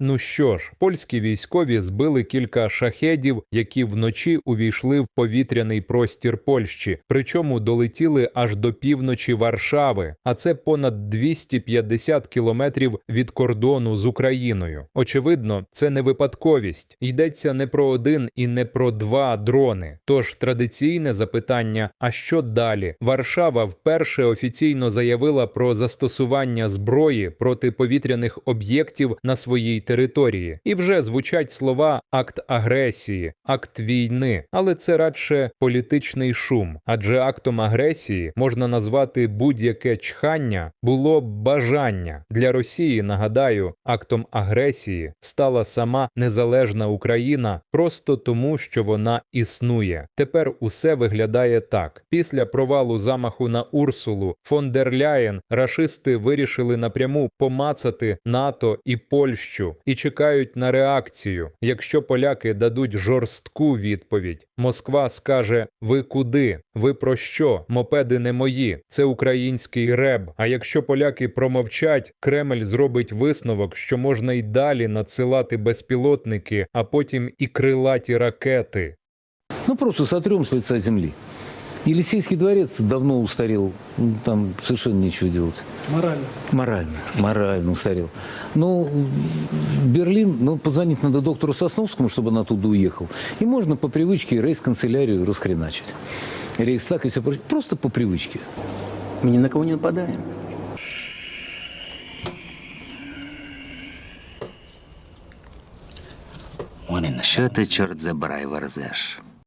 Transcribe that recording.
Ну що ж, польські військові збили кілька шахедів, які вночі увійшли в повітряний простір Польщі, причому долетіли аж до півночі Варшави, а це понад 250 кілометрів від кордону з Україною. Очевидно, це не випадковість. Йдеться не про один і не про два дрони. Тож традиційне запитання: а що далі? Варшава вперше офіційно заявила про застосування зброї проти повітряних об'єктів на своїй території, і вже звучать слова акт агресії, акт війни, але це радше політичний шум, адже актом агресії можна назвати будь-яке чхання було бажання для Росії. Нагадаю, актом агресії стала сама незалежна Україна просто тому, що вона існує. Тепер усе виглядає так: після провалу замаху на Урсулу фон дер Ляєн рашисти вирішили напряму помацати НАТО і Польщу і чекають на реакцію. Якщо поляки дадуть жорстку відповідь, Москва скаже: Ви куди? Ви про що? Мопеди не мої, це український реб. А якщо поляки промовчать, Кремль зробить висновок, що можна й далі надсилати безпілотники, а потім і крилаті ракети. Ну, просто сотрем с лица земли. Елисейский дворец давно устарел, ну, там совершенно нечего делать. Морально. Морально, морально устарел. Ну, Берлин, ну, позвонить надо доктору Сосновскому, чтобы он оттуда уехал. И можно по привычке рейс-канцелярию расхреначить. Рейхстаг и все прочее. Просто по привычке. Мы ни на кого не нападаем. Що ти, чорт забирай, верзеш?